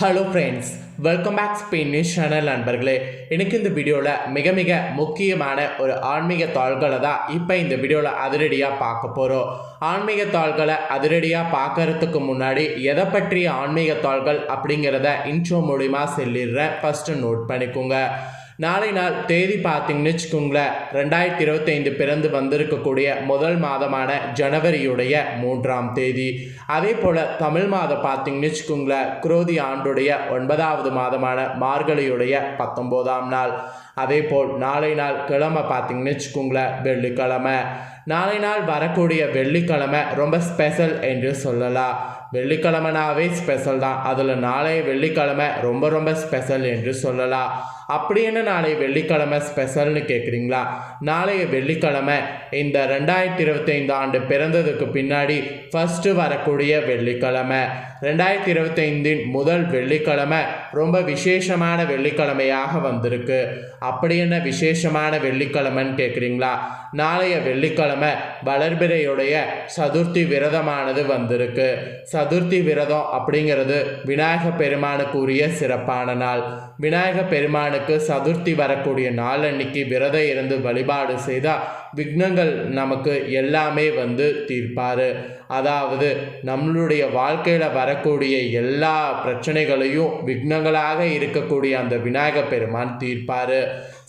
Hello friends welcome back Spain news channel நண்பர்களே. எனக்கு இந்த வீடியோவில் மிக மிக முக்கியமான ஒரு ஆன்மீக தாள்களை தான் இப்போ இந்த வீடியோவில் அதிரடியாக பார்க்க போகிறோம் ஆன்மீக தாள்களை அதிரடியாக பார்க்கறதுக்கு முன்னாடி எதை பற்றிய ஆன்மீக தாள்கள் அப்படிங்கிறத இன்ட்ரோ மூலிமா சொல்லிடுறேன். ஃபஸ்ட்டு நோட் பண்ணிக்கோங்க. நாளை நாள் தேதி பார்த்தீங்கன்னு வச்சுக்கோங்களேன் ரெண்டாயிரத்தி இருபத்தைந்து பிறந்து வந்திருக்கக்கூடிய முதல் மாதமான ஜனவரியுடைய மூன்றாம் தேதி. அதே போல் தமிழ் மாதம் பார்த்தீங்கன்னு வச்சுக்கோங்களேன் குரோதி ஆண்டுடைய ஒன்பதாவது மாதமான மார்கழியுடைய பத்தொம்போதாம் நாள். அதே போல் நாளை நாள் கிழமை பார்த்தீங்கன்னு வச்சுக்கோங்களேன் வெள்ளிக்கிழமை. நாளை நாள் வரக்கூடிய வெள்ளிக்கிழமை ரொம்ப ஸ்பெஷல் என்று சொல்லலாம். வெள்ளிக்கிழமைனாவே ஸ்பெஷல் தான். அதில் நாளைய வெள்ளிக்கிழமை ரொம்ப ரொம்ப ஸ்பெஷல் என்று சொல்லலாம். அப்படி என்ன நாளை வெள்ளிக்கிழமை ஸ்பெஷல்னு கேட்குறீங்களா நாளைய வெள்ளிக்கிழமை இந்த ரெண்டாயிரத்தி இருபத்தைந்து ஆண்டு பிறந்ததுக்கு பின்னாடி ஃபஸ்ட்டு வரக்கூடிய வெள்ளிக்கிழமை. ரெண்டாயிரத்தி இருபத்தைந்தின் முதல் வெள்ளிக்கிழமை ரொம்ப விசேஷமான வெள்ளிக்கிழமையாக வந்திருக்கு. அப்படி என்ன விசேஷமான வெள்ளிக்கிழமைன்னு கேட்குறீங்களா நாளைய வெள்ளிக்கிழமை வளர்பிறையுடைய சதுர்த்தி விரதமானது வந்திருக்கு. சதுர்த்தி விரதம் அப்படிங்கிறது விநாயக பெருமானுக்கு உரிய சிறப்பான நாள். விநாயக பெருமானுக்கு சதுர்த்தி வரக்கூடிய நாள் அன்னைக்கு விரதம் இருந்து வழிபாடு செய்தால் விக்னங்கள் நமக்கு எல்லாமே வந்து தீர்ப்பார். அதாவது நம்மளுடைய வாழ்க்கையில் வரக்கூடிய எல்லா பிரச்சனைகளையும் விக்னங்களாக இருக்கக்கூடிய அந்த விநாயக பெருமான் தீர்ப்பார்.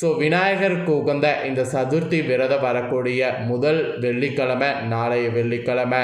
ஸோ விநாயகருக்கு உகந்த இந்த சதுர்த்தி விரதம் வரக்கூடிய முதல் வெள்ளிக்கிழமை நாளைய வெள்ளிக்கிழமை.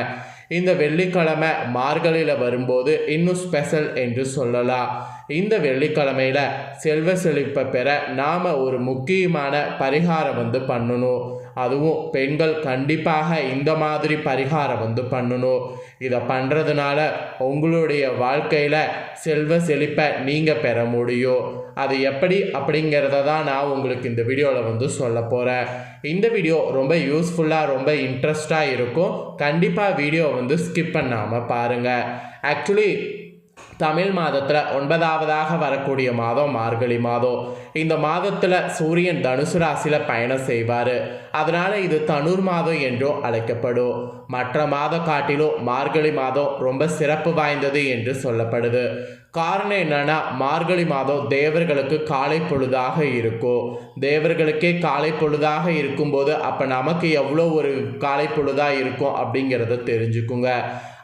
இந்த வெள்ளிக்கிழமை மார்கழியில் வரும்போது இன்னும் ஸ்பெஷல் என்று சொல்லலாம். இந்த வெள்ளிக்கிழமையில் செல்வ செழிப்பை பெற நாம் ஒரு முக்கியமான பரிகாரம் வந்து பண்ணணும். அதுவும் பெண்கள் கண்டிப்பாக இந்த மாதிரி பரிகாரம் வந்து பண்ணணும். இதை பண்ணுறதுனால உங்களுடைய வாழ்க்கையில் செல்வ செழிப்பை நீங்கள் பெற முடியும். அது எப்படி? அப்படிங்கிறத தான் நான் உங்களுக்கு இந்த வீடியோவில் வந்து சொல்ல போகிறேன் இந்த வீடியோ ரொம்ப யூஸ்ஃபுல்லாக ரொம்ப இன்ட்ரெஸ்டாக இருக்கும். கண்டிப்பாக வீடியோ வந்து ஸ்கிப் பண்ணாமல் பாருங்கள் ஆக்சுவலி தமிழ் மாதத்தில் ஒன்பதாவதாக வரக்கூடிய மாதம் மார்கழி மாதம். இந்த மாதத்தில் சூரியன் தனுசு ராசியில் பயணம் செய்வார். அதனால் இது தனுர் மாதம் என்றும் அழைக்கப்படும். மற்ற மாத காட்டிலும் மார்கழி மாதம் ரொம்ப சிறப்பு வாய்ந்தது என்று சொல்லப்படுது. காரணம் என்னன்னா மார்கழி மாதம் தேவர்களுக்கு காலை பொழுதாக இருக்கும் தேவர்களுக்கே காலை பொழுதாக இருக்கும்போது அப்போ நமக்கு எவ்வளோ ஒரு காலை பொழுதாக இருக்கும் அப்படிங்கிறத தெரிஞ்சுக்குங்க.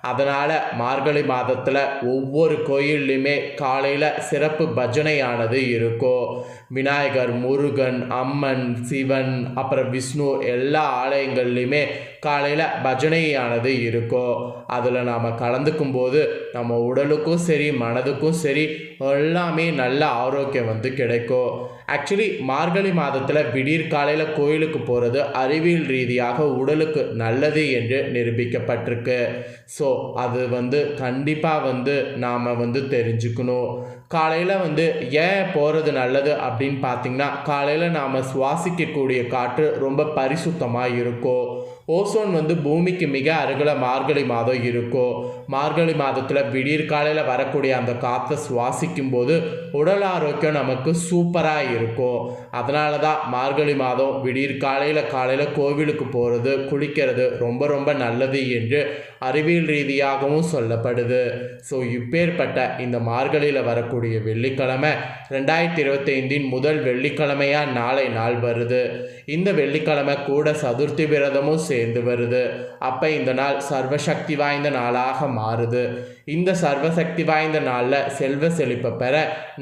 அதனால் மார்கழி மாதத்தில் ஒவ்வொரு கோயில்லையுமே காலையில் சிறப்பு பஜனையானது இருக்கும் விநாயகர் முருகன் அம்மன் சிவன் அப்புறம் விஷ்ணு எல்லா ஆலயங்கள்லையுமே காலையில் பஜனையானது இருக்கும் அதில் நாம் கலந்துக்கும் போது நம்ம உடலுக்கும் சரி மனதுக்கும் சரி எல்லாமே நல்ல ஆரோக்கியம் வந்து கிடைக்கும். ஆக்சுவலி மார்கழி மாதத்தில் விடியற் காலையில் கோயிலுக்கு போகிறது அறிவியல் ரீதியாக உடலுக்கு நல்லது என்று நிரூபிக்கப்பட்டிருக்கு. ஸோ அது வந்து கண்டிப்பாக வந்து நாம் வந்து தெரிஞ்சுக்கணும். காலையில் வந்து ஏன் போகிறது நல்லது அப்படின்னு பார்த்தீங்கன்னா காலையில் நாம் சுவாசிக்கக்கூடிய காற்று ரொம்ப பரிசுத்தமாக இருக்கும். ஓசோன் வந்து பூமிக்கு மிக அருகில் மார்கழி மாதம் இருக்கும் மார்கழி மாதத்தில் விடியற் காலையில் வரக்கூடிய அந்த காற்றை சுவாசிக்கும் போது உடல் ஆரோக்கியம் நமக்கு சூப்பராக இருக்கும் அதனால தான் மார்கழி மாதம் விடியற் காலையில் காலையில் கோவிலுக்கு போகிறது குளிக்கிறது ரொம்ப ரொம்ப நல்லது என்று அறிவியல் ரீதியாகவும் சொல்லப்படுது. ஸோ இப்பேற்பட்ட இந்த மார்கழியில் வரக்கூடிய வெள்ளிக்கிழமை ரெண்டாயிரத்தி இருபத்தைந்தின் முதல் வெள்ளிக்கிழமையாக நாளை நாள் வருது. இந்த வெள்ளிக்கிழமை கூட சதுர்த்தி விரதமும் சேர்ந்து வருது. அப்போ இந்த நாள் சர்வசக்தி வாய்ந்த நாளாக மாறுது. இந்த சர்வசக்தி வாய்ந்த நாளில் செல்வ செழிப்பை பெற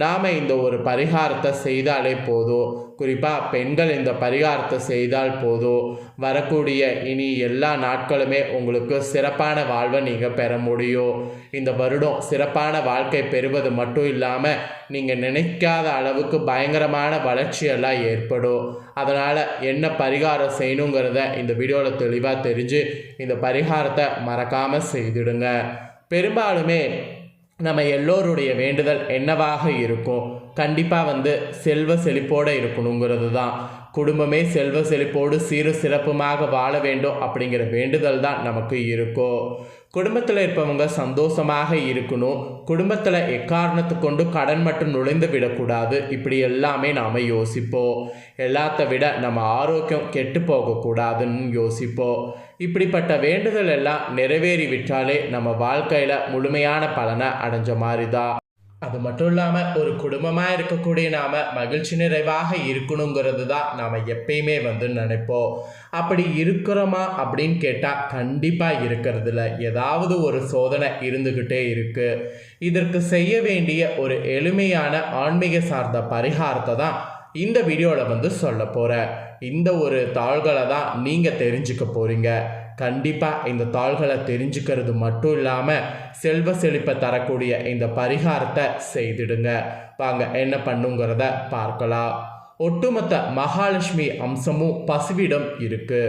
நாம் இந்த ஒரு பரிகாரத்தை செய்தாலே போதும். குறிப்பாக பெண்கள் இந்த பரிகாரத்தை செய்தால் போதும். வரக்கூடிய இனி எல்லா நாட்களுமே உங்களுக்கு சிறப்பான வாழ்வை நீங்கள் பெற முடியும். இந்த வருடம் சிறப்பான வாழ்க்கை பெறுவது மட்டும் இல்லாமல் நீங்கள் நினைக்காத அளவுக்கு பயங்கரமான வளர்ச்சியெல்லாம் ஏற்படும். அதனால் என்ன பரிகாரம் செய்யணுங்கிறத இந்த வீடியோவில் தெளிவாக தெரிஞ்சு இந்த பரிகாரத்தை மறக்காமல் செய்திடுங்க. பெரும்பாலுமே நம்ம எல்லோருடைய வேண்டுதல் என்னவாக இருக்கும்? கண்டிப்பாக வந்து செல்வ செழிப்போடு இருக்கணுங்கிறது தான் குடும்பமே செல்வ செழிப்போடு சீரு சிறப்புமாக வாழ வேண்டும் அப்படிங்கிற வேண்டுதல் தான் நமக்கு இருக்கும் குடும்பத்தில் இருப்பவங்க சந்தோஷமாக இருக்கணும். குடும்பத்தில் எக்காரணத்தை கொண்டு கடன் மட்டும் நுழைந்து விடக்கூடாது. இப்படி எல்லாமே நாம் யோசிப்போம். எல்லாத்த விட நம்ம ஆரோக்கியம் கெட்டு போகக்கூடாதுன்னு யோசிப்போம். இப்படிப்பட்ட வேண்டுதல் எல்லாம் நிறைவேறி விட்டாலே நம்ம வாழ்க்கையில் முழுமையான பலனை அடைஞ்ச மாதிரி தான் அது மட்டும் இல்லாமல் ஒரு குடும்பமாக இருக்கக்கூடிய நாம் மகிழ்ச்சி நிறைவாக இருக்கணுங்கிறது தான் நாம் எப்பயுமே வந்து நினைப்போம். அப்படி இருக்கிறோமா அப்படின்னு கேட்டால் கண்டிப்பாக இருக்கிறதுல ஏதாவது ஒரு சோதனை இருந்துக்கிட்டே இருக்குது இதற்கு செய்ய வேண்டிய ஒரு எளிமையான ஆன்மீக சார்ந்த பரிகாரத்தை தான் இந்த வீடியோவில் வந்து சொல்ல போகிறேன் இந்த ஒரு தாள்களை தான் நீங்கள் தெரிஞ்சுக்க போகிறீங்க கண்டிப்பாக இந்த தாள்களை தெரிஞ்சுக்கிறது மட்டும் இல்லாமல் செல்வ செழிப்பை தரக்கூடிய இந்த பரிகாரத்தை செய்திடுங்க. வாங்க என்ன பண்ணுங்கிறத பார்க்கலாம். ஒட்டுமொத்த மகாலட்சுமி அம்சமும் பசுவிடம் இருக்கு.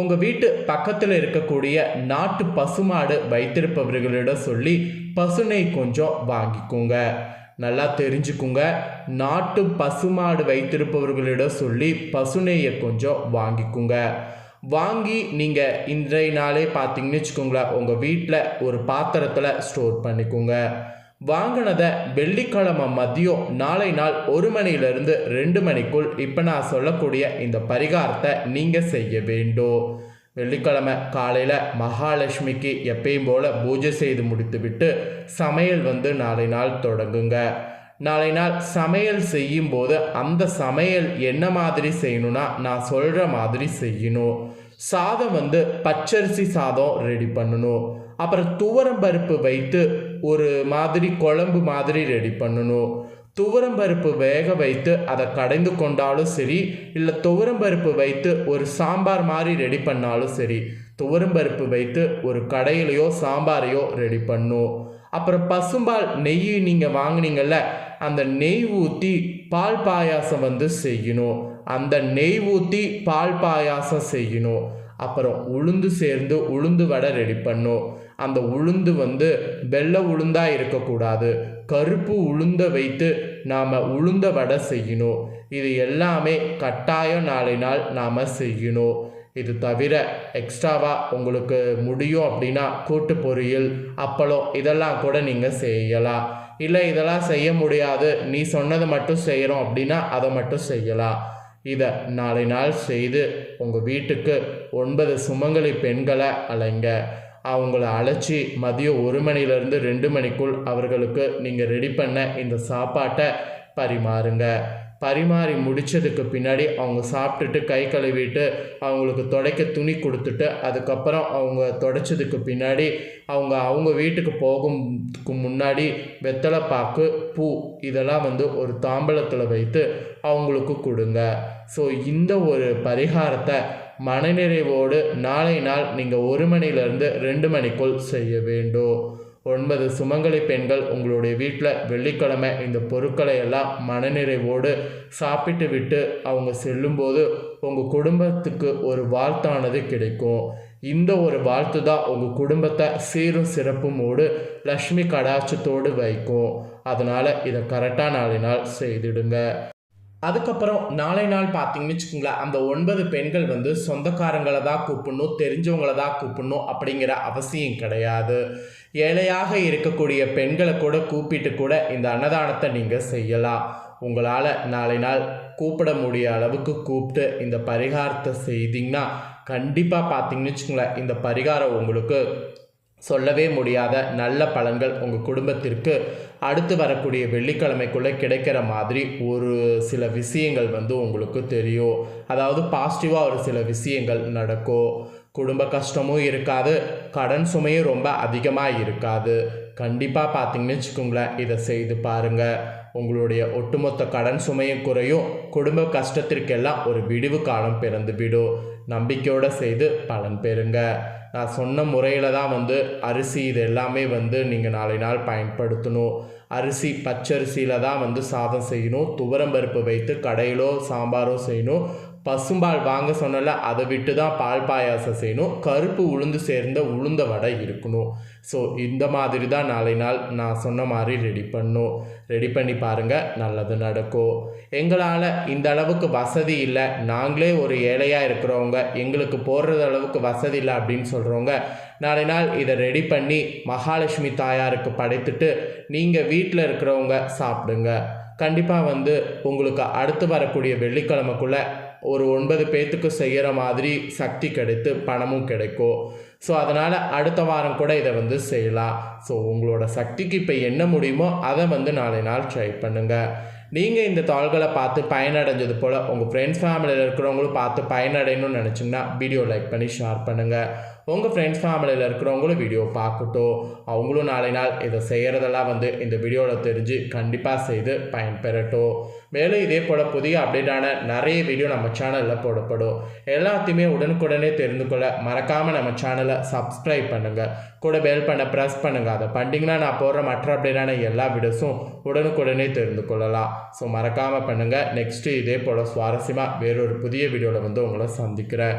உங்கள் வீட்டு பக்கத்தில் இருக்கக்கூடிய நாட்டு பசுமாடு வைத்திருப்பவர்களிடம் சொல்லி பசுனை கொஞ்சம் வாங்கிக்கோங்க. நல்லா தெரிஞ்சுக்குங்க. நாட்டு பசுமாடு வைத்திருப்பவர்களிடம் சொல்லி பசுனையை கொஞ்சம் வாங்கிக்குங்க. வாங்கி நீங்கள் இன்றைய நாளே பார்த்தீங்கன்னு வச்சுக்கோங்களேன் உங்கள் வீட்டில் ஒரு பாத்திரத்தில் ஸ்டோர் பண்ணிக்கோங்க. வாங்கினதை வெள்ளிக்கிழமை மதியம் நாளை நாள் ஒரு மணியிலிருந்து ரெண்டு மணிக்குள் இப்போ நான் சொல்லக்கூடிய இந்த பரிகாரத்தை நீங்கள் செய்ய வேண்டும். வெள்ளிக்கிழமை காலையில் மகாலட்சுமிக்கு எப்பயும் போல் பூஜை செய்து முடித்துவிட்டு சமையல் வந்து நாளை நாள் தொடங்குங்க. நாளை நாள் சமையல் செய்யும்போது அந்த சமையல் என்ன மாதிரி செய்யணும்னா நான் சொல்கிற மாதிரி செய்யணும். சாதம் வந்து பச்சரிசி சாதம் ரெடி பண்ணணும். அப்புறம் துவரம் பருப்பு வைத்து ஒரு மாதிரி குழம்பு மாதிரி ரெடி பண்ணணும். துவரம் பருப்பு வேக வைத்து அதை கடைந்து கொண்டாலும் சரி இல்லை துவரம் பருப்பு வைத்து ஒரு சாம்பார் மாதிரி ரெடி பண்ணாலும் சரி துவரம் பருப்பு வைத்து ஒரு கடையிலையோ சாம்பாரையோ ரெடி பண்ணும். அப்புறம் பசும்பால் நெய் நீங்கள் வாங்குனீங்கல்ல அந்த நெய் ஊற்றி பால் பாயாசம் வந்து செய்யணும். அந்த நெய் ஊற்றி பால் பாயாசம் செய்யணும். அப்புறம் உளுந்து சேர்ந்து உளுந்து வடை ரெடி பண்ணும் அந்த உளுந்து வந்து வெள்ளை உளுந்தாக இருக்கக்கூடாது. கருப்பு உளுந்த வைத்து நாம் உளுந்த வடை செய்யணும். இது எல்லாமே கட்டாயம் நாளை நாள் நாம் செய்யணும். இது தவிர எக்ஸ்ட்ராவாக உங்களுக்கு முடியும் அப்படின்னா கூட்டு பொரியல் அப்பளம் இதெல்லாம் கூட நீங்கள் செய்யலாம். இல்லை இதெல்லாம் செய்ய முடியாது. நீ சொன்னதை மட்டும் செய்கிறோம் அப்படின்னா அதை மட்டும் செய்யலாம் இதை நாளை நாள் செய்து உங்கள் வீட்டுக்கு ஒன்பது சுமங்கலி பெண்களை அலைங்க. அவங்கள அழைச்சி மதியம் ஒரு மணிலேருந்து ரெண்டு மணிக்குள் அவர்களுக்கு நீங்கள் ரெடி பண்ண இந்த சாப்பாட்டை பரிமாறுங்க. பரிமாறி முடித்ததுக்கு பின்னாடி அவங்க சாப்பிட்டுட்டு கை கழுவிட்டு அவங்களுக்கு துடைக்க துணி கொடுத்துட்டு அதுக்கப்புறம் அவங்க துடைச்சதுக்கு பின்னாடி அவங்க அவங்க வீட்டுக்கு போகும்க்கு முன்னாடி வெத்தலை பாக்கு பூ இதெல்லாம் வந்து ஒரு தாம்பலத்தில் வைத்து அவங்களுக்கு கொடுங்க. ஸோ இந்த ஒரு பரிகாரத்தை மனநிறைவோடு நாளை நாள் நீங்கள் ஒரு மணிலேருந்து ரெண்டு மணிக்குள் செய்ய வேண்டும். ஒன்பது சுமங்கலி பெண்கள் உங்களுடைய வீட்டில் வெள்ளிக்கிழமை இந்த பொருட்களை எல்லாம் மனநிறைவோடு சாப்பிட்டு விட்டு அவங்க செல்லும்போது உங்கள் குடும்பத்துக்கு ஒரு வாழ்த்தானது கிடைக்கும். இந்த ஒரு வாழ்த்து தான் உங்கள் குடும்பத்தை சீரும் சிறப்புமோடு லக்ஷ்மி கடாட்சத்தோடு வைக்கும். அதனால் இதை கரெக்டாக நாளை நாள் செய்திடுங்க. அதுக்கப்புறம் நாளை நாள் பார்த்தீங்கன்னு வச்சுக்கோங்களேன் அந்த ஒன்பது பெண்கள் வந்து சொந்தக்காரங்களை தான் கூப்பிடணும் தெரிஞ்சவங்கள தான் கூப்பிடணும் அப்படிங்கிற அவசியம் கிடையாது. ஏழையாக இருக்கக்கூடிய பெண்களை கூட கூப்பிட்டு கூட இந்த அன்னதானத்தை நீங்கள் செய்யலாம். உங்களால் நாளை நாள் கூப்பிட முடிய அளவுக்கு கூப்பிட்டு இந்த பரிகாரத்தை செய்தீங்கன்னா கண்டிப்பாக பார்த்தீங்கன்னு வச்சுக்கோங்களேன் இந்த பரிகாரம் உங்களுக்கு சொல்லவே முடியாத நல்ல பலன்கள் உங்கள் குடும்பத்திற்கு அடுத்து வரக்கூடிய வெள்ளிக்கிழமைக்குள்ளே கிடைக்கிற மாதிரி ஒரு சில விஷயங்கள் வந்து உங்களுக்கு தெரியும். அதாவது பாசிட்டிவாக ஒரு சில விஷயங்கள் நடக்கும். குடும்ப கஷ்டமும் இருக்காது. கடன் சுமையும் ரொம்ப அதிகமாக இருக்காது. கண்டிப்பாக பார்த்தீங்கன்னு வச்சுக்கோங்களேன் இதை செய்து பாருங்கள் உங்களுடைய ஒட்டுமொத்த கடன் சுமையும் குறையும். குடும்ப கஷ்டத்திற்கெல்லாம் ஒரு விடிவு காலம் பிறந்து விடும். நம்பிக்கையோடு செய்து பலன் பெறுங்க. நான் சொன்ன முறையில் தான் வந்து அரிசி இது எல்லாமே வந்து நீங்கள் நாளை நாள் பயன்படுத்தணும். அரிசி பச்சரிசியில் தான் வந்து சாதம் செய்யணும். துவரம்பருப்பு வைத்து கடையிலோ சாம்பாரோ செய்யணும். பசும்பால் வாங்க சொன்னல அதை விட்டு தான் பால் பாயாசம் செய்யணும். கருப்பு உளுந்து சேர்ந்த உளுந்த வடை இருக்கணும். ஸோ இந்த மாதிரி தான் நாளை நாள் நான் சொன்ன மாதிரி ரெடி பண்ணும் ரெடி பண்ணி பாருங்கள் நல்லது நடக்கும். எங்களால் இந்த அளவுக்கு வசதி இல்லை. நாங்களே ஒரு ஏழையாக இருக்கிறவங்க எங்களுக்கு போடுறது அளவுக்கு வசதி இல்லை அப்படின்னு சொல்கிறவங்க நாளை நாள் இதை ரெடி பண்ணி மகாலட்சுமி தாயாருக்கு படைத்துட்டு நீங்கள் வீட்டில் இருக்கிறவங்க சாப்பிடுங்க. கண்டிப்பாக வந்து உங்களுக்கு அடுத்து வரக்கூடிய வெள்ளிக்கிழமைக்குள்ளே ஒரு ஒன்பது பேர்த்துக்கு செய்கிற மாதிரி சக்தி கிடைத்து பணமும் கிடைக்கும். ஸோ அதனால் அடுத்த வாரம் கூட இதை வந்து செய்யலாம். ஸோ உங்களோட சக்திக்கு இப்போ என்ன முடியுமோ அதை வந்து நாளை நாள் ட்ரை பண்ணுங்கள் நீங்கள் இந்த தாள்களை பார்த்து பயனடைஞ்சது போல் உங்கள் ஃப்ரெண்ட்ஸ் ஃபேமிலியில் இருக்கிறவங்களும் பார்த்து பயனடையணும்னு நினச்சிங்கன்னா வீடியோ லைக் பண்ணி ஷேர் பண்ணுங்கள் உங்கள் ஃப்ரெண்ட்ஸ் ஃபேமிலியில் இருக்கிறவங்களும் வீடியோ பார்க்கட்டும். அவங்களும் நாளை நாள் இதை செய்கிறதெல்லாம் வந்து இந்த வீடியோவில் தெரிஞ்சு கண்டிப்பாக செய்து பயன்பெறட்டும். மேலும் இதே போல் புதிய அப்டேட்டான நிறைய வீடியோ நம்ம சேனலில் போடப்படும். எல்லாத்தையுமே உடனுக்குடனே தெரிந்து கொள்ள மறக்காமல் நம்ம சேனலை சப்ஸ்கிரைப் பண்ணுங்கள் கூட பெல் பண்ண ப்ரெஸ் பண்ணுங்கள் அதை பண்ணிங்கன்னா நான் போடுற மற்ற அப்டேட்டான எல்லா வீடியோஸும் உடனுக்குடனே தெரிந்து கொள்ளலாம். ஸோ மறக்காமல் பண்ணுங்கள் நெக்ஸ்ட்டு இதே போல் சுவாரஸ்யமாக வேறொரு புதிய வீடியோவில் வந்து உங்களை சந்திக்கிறேன்.